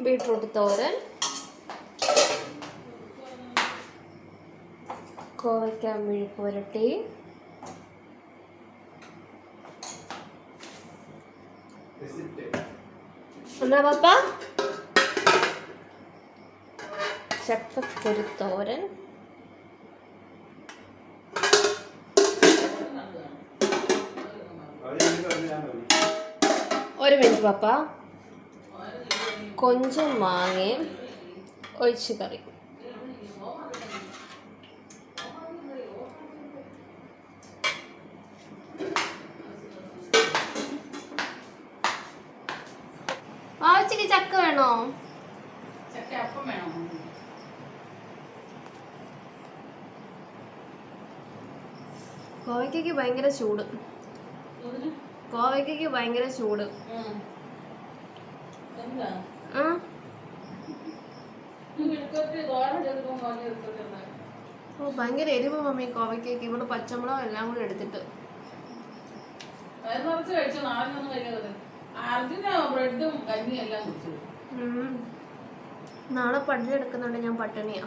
Beetroot തോരൻ. കോവയ്ക്ക മെഴുക്ക് പുരട്ടി. എന്നാ പപ്പ? ചക്കക്കുരു തോരൻ. ഒരു മിനിറ്റ് പപ്പ. കൊഞ്ചം മാങ്ങയും ഒഴിച്ച് കറി. ആവശ്യക്ക് ചക്ക വേണോ? ചക്ക അപ്പം വേണം. കോവയ്ക്കയ്ക്ക് ഭയങ്കര ചൂട്. കോവയ്ക്കയ്ക്ക് ഭയങ്കര ചൂട്. എന്താ? ഓ ഭയങ്കര എരിവ് മമ്മി കോവയ്ക്കേക്ക് ഇവിടെ പച്ചമുളകും എല്ലാം കൂടെ എടുത്തിട്ട്. നാളെ പട്ടിണി എടുക്കുന്നുണ്ട് ഞാൻ പട്ടിണിയാ.